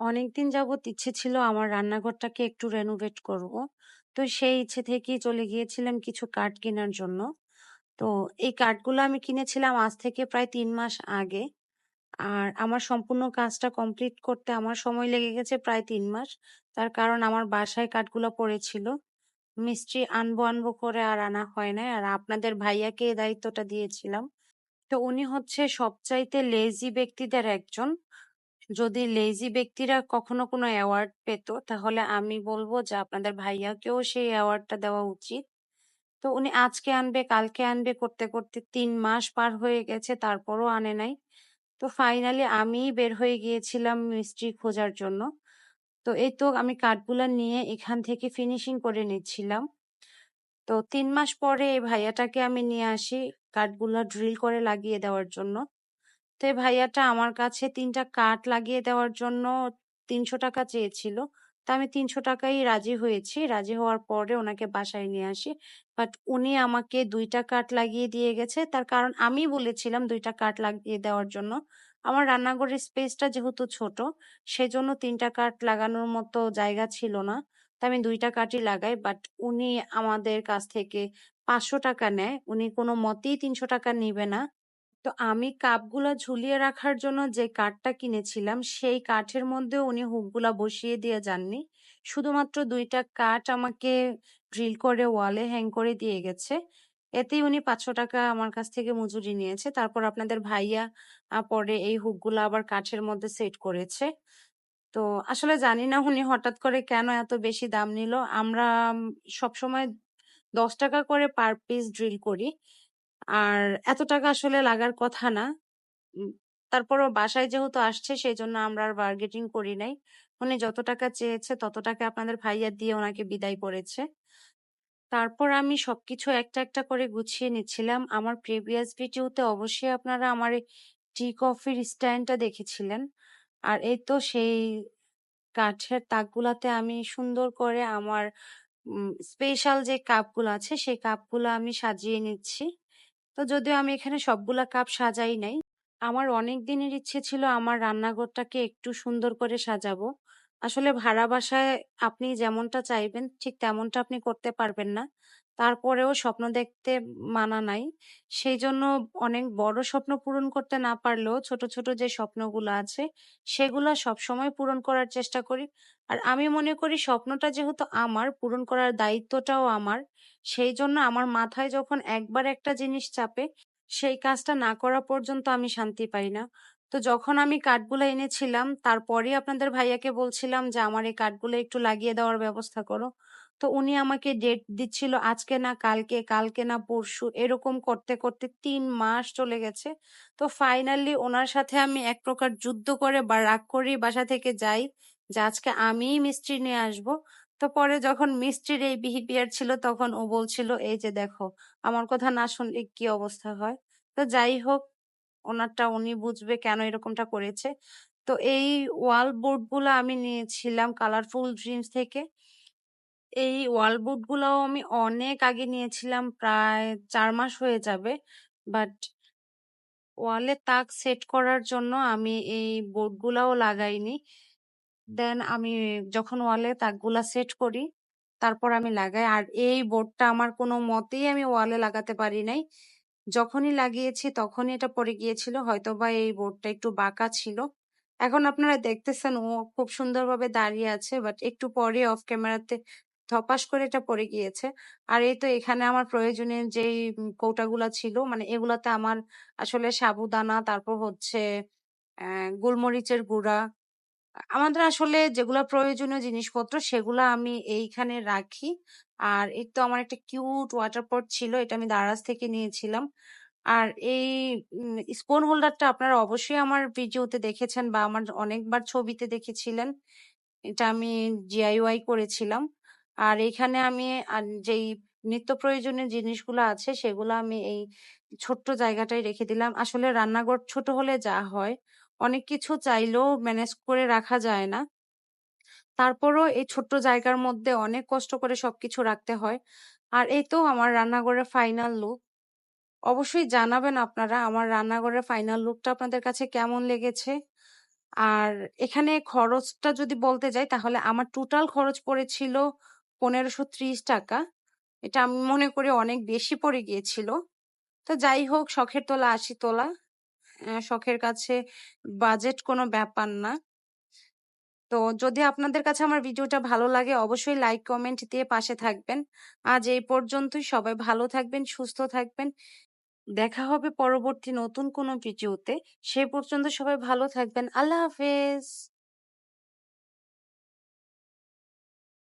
অনেকদিন যাবৎ ইচ্ছে ছিল আমার রান্নাঘরটাকে একটু রেনোভেট করব। তো সেই ইচ্ছে থেকেই চলে গিয়েছিলাম কিছু কাঠ কেনার জন্য। তো এই কাঠগুলো আমি কিনেছিলাম আজ থেকে প্রায় ৩ মাস আগে। আর আমার সম্পূর্ণ কাজটা কমপ্লিট করতে আমার সময় লেগে গেছে প্রায় ৩ মাস। তার কারণ আমার বাসায় কাঠগুলো পড়েছিল। মিস্ত্রি আনব, আনব করে আর আনা হয় নাই। আর আপনাদের ভাইয়াকে এই দায়িত্বটা দিয়েছিলাম। তো উনি হচ্ছে সবচাইতে লেজি ব্যক্তিদের একজন। যদি লেজি ব্যক্তিরা কখনো কোনো অ্যাওয়ার্ড পেত, তাহলে আমি বলব যে আপনাদের ভাইয়াকেও সেই অ্যাওয়ার্ডটা দেওয়া উচিত। তো উনি আজকে আনবে, কালকে আনবে করতে করতে তিন মাস পার হয়ে গেছে, তারপরও আনে নাই। তো ফাইনালি আমিই বের হয়ে গিয়েছিলাম মিস্ত্রি খোঁজার জন্য। তো এই তো আমি কাঠগুলা নিয়ে এখান থেকে ফিনিশিং করে নিচ্ছিলাম। তো তিন মাস পরে এই ভাইয়াটাকে আমি নিয়ে আসি কাঠগুলা ড্রিল করে লাগিয়ে দেওয়ার জন্য। তো ভাইয়াটা আমার কাছে তিনটা কাঠ লাগিয়ে দেওয়ার জন্য তিনশো টাকা চেয়েছিল। তো আমি তিনশো টাকাই রাজি হয়েছি। রাজি হওয়ার পরে ওনাকে বাসায় নিয়ে আসি। বাট উনি আমাকে দুইটা কাঠ লাগিয়ে দিয়ে গেছে। তার কারণ আমি বলেছিলাম দুইটা কাঠ লাগিয়ে দেওয়ার জন্য। আমার রান্নাঘরের স্পেসটা যেহেতু ছোট, সেজন্য তিনটা কাঠ লাগানোর মতো জায়গা ছিল না। তো আমি দুইটা কাঠই লাগাই। বাট উনি আমাদের কাছ থেকে পাঁচশো টাকা নেয়। উনি কোনো মতেই তিনশো টাকা নিবে না। তো আমি কাপগুলা ঝুলিয়ে রাখার জন্য যে কাঠটা কিনেছিলাম, সেই কাঠের মধ্যেও উনি হুকগুলা বসিয়ে দিয়ে যাননি। শুধুমাত্র দুইটা কাঠ আমাকে ড্রিল করে ওয়ালে হ্যাং করে দিয়ে গেছে। এতেই উনি পাঁচশো টাকা আমার কাছ থেকে মজুরি নিয়েছে। তারপর আপনাদের ভাইয়া পরে এই হুকগুলা আবার কাঠের মধ্যে সেট করেছে। তো আসলে জানি না উনি হঠাৎ করে কেন এত বেশি দাম নিল। আমরা সবসময় দশ টাকা করে পার পিস ড্রিল করি। আর এত টাকা আসলে লাগার কথা না। তারপরও বাসায় যেহেতু আসছে সেই জন্য আমরা আর বার্গেটিং করি নাই। উনি যত টাকা চেয়েছে তত টাকা আপনাদের ভাইয়া দিয়ে ওনাকে বিদায় করেছে। তারপর আমি সবকিছু একটা, একটা করে গুছিয়ে নিচ্ছিলাম। আমার প্রিভিয়াস ভিডিওতে অবশ্যই আপনারা আমার টি কফির স্ট্যান্ডটা দেখেছিলেন। আর এই তো সেই কাঠের তাকগুলাতে আমি সুন্দর করে আমার স্পেশাল যে কাপগুলো আছে সেই কাপগুলো আমি সাজিয়ে নিচ্ছি। তো যদিও আমি এখানে সবগুলা কাপ সাজাই নাই। আমার অনেক দিনের ইচ্ছে ছিল আমার রান্নাঘরটাকে একটু সুন্দর করে সাজাবো। আসলে ভাড়া বাসায় আপনি যেমনটা চাইবেন, ঠিক তেমনটা আপনি করতে পারবেন না। তারপরেও স্বপ্ন দেখতে মানা নাই। সেই জন্য অনেক বড় স্বপ্ন পূরণ করতে না পারলেও ছোট, ছোট যে স্বপ্নগুলো আছে সেগুলো সবসময় পূরণ করার চেষ্টা করি। আর আমি মনে করি স্বপ্নটা যেহেতু আমার, পূরণ করার দায়িত্বটাও আমার। সেই জন্য আমার মাথায় যখন একবার একটা জিনিস চাপে, সেই কাজটা না করা পর্যন্ত আমি শান্তি পাই না। তো যখন আমি কাঠগুলো এনেছিলাম তারপরেই আপনাদের ভাইয়াকে বলছিলাম যে, "আমার এই কাঠগুলো একটু লাগিয়ে দেওয়ার ব্যবস্থা করো।" তো উনি আমাকে ডেট দিচ্ছিল আজকে না কালকে, কালকে না পরশু এরকম করতে, করতে তিন মাস চলে গেছে। তো ফাইনালি ওনার সাথে আমি এক প্রকার যুদ্ধ করে বা রাগ করেই বাসা থেকে যাই যে, "আজকে আমিই মিস্ত্রি নিয়ে আসব।" তো পরে যখন মিস্ত্রির এই বিহেভিয়ার ছিল তখন ও বলছিল, "এই যে দেখো, আমার কথা না শুনলে কি অবস্থা হয়?" তো যাই হোক, ওনারটা উনি বুঝবে কেন এরকমটা করেছে। তো এই ওয়াল বোর্ডগুলা আমি নিয়েছিলাম কালারফুল ড্রিমস থেকে। এই ওয়াল বোর্ডগুলাও আমি অনেক আগে নিয়েছিলাম প্রায় ৪ মাস হয়ে যাবে। বাট ওয়ালে তাক সেট করার জন্য আমি এই বোর্ড গুলাও লাগাইনি। দেন আমি যখন ওয়ালে তাকগুলা সেট করি, তারপর আমি লাগাই। আর এই বোর্ডটা আমার কোনো মতেই আমি ওয়ালে লাগাতে পারি নাই। যখনই লাগিয়েছি তখনই এটা পড়ে গিয়েছিল। হয়তোবা এই বোর্ডটা একটু বাঁকা ছিল। এখন আপনারা দেখতেছেন ও খুব সুন্দরভাবে দাঁড়িয়ে আছে। বাট একটু পরে অফ ক্যামেরাতে ধপাস করে এটা পড়ে গিয়েছে। আর এই তো এখানে আমার প্রয়োজনীয় যেই কৌটাগুলা ছিল মানে এগুলাতে আমার আসলে সাবুদানা, তারপর হচ্ছে গোলমরিচের গুঁড়া, আমাদের আসলে যেগুলা প্রয়োজনীয় জিনিসপত্র সেগুলো আমি এইখানে রাখি। আর এই তো আমার একটা কিউট ওয়াটার পট ছিল। এটা আমি দারাজ থেকে নিয়েছিলাম। আর এই স্পুন হোল্ডারটা আপনারা অবশ্যই আমার ভিডিওতে দেখেছেন বা আমার অনেকবার ছবিতে দেখেছিলেন। এটা আমি জিআইওয়াই করেছিলাম। আর এখানে আমি আর যেই নিত্য প্রয়োজনীয় জিনিসগুলো আছে সেগুলো আমি এই ছোট্ট জায়গাটায় রেখে দিলাম। আসলে রান্নাঘর ছোট হলে যা হয়, অনেক কিছু চাইলেও ম্যানেজ করে রাখা যায় না। তারপরও এই ছোট্ট জায়গার মধ্যে অনেক কষ্ট করে সবকিছু রাখতে হয়। আর এই তো আমার রান্নাঘরের ফাইনাল লুক। অবশ্যই জানাবেন আপনারা আমার রান্নাঘরের ফাইনাল লুকটা আপনাদের কাছে কেমন লেগেছে? আর এখানে খরচটা যদি বলতে যাই তাহলে আমার টোটাল খরচ পড়েছিল পনেরোশো ত্রিশ টাকা। এটা আমি মনে করি অনেক বেশি পড়ে গিয়েছিল। তো যাই হোক, শখের তোলা আশি তোলা। শখের কাছে বাজেট কোনো ব্যাপার না। তো যদি আপনাদের কাছে আমার ভিডিওটা ভালো লাগে, অবশ্যই লাইক কমেন্ট দিয়ে পাশে থাকবেন। আজ এই পর্যন্তই। সবাই ভালো থাকবেন, সুস্থ থাকবেন। দেখা হবে পরবর্তী নতুন কোনো ভিডিওতে। সেই পর্যন্ত সবাই ভালো থাকবেন। আল্লাহ হাফেজ।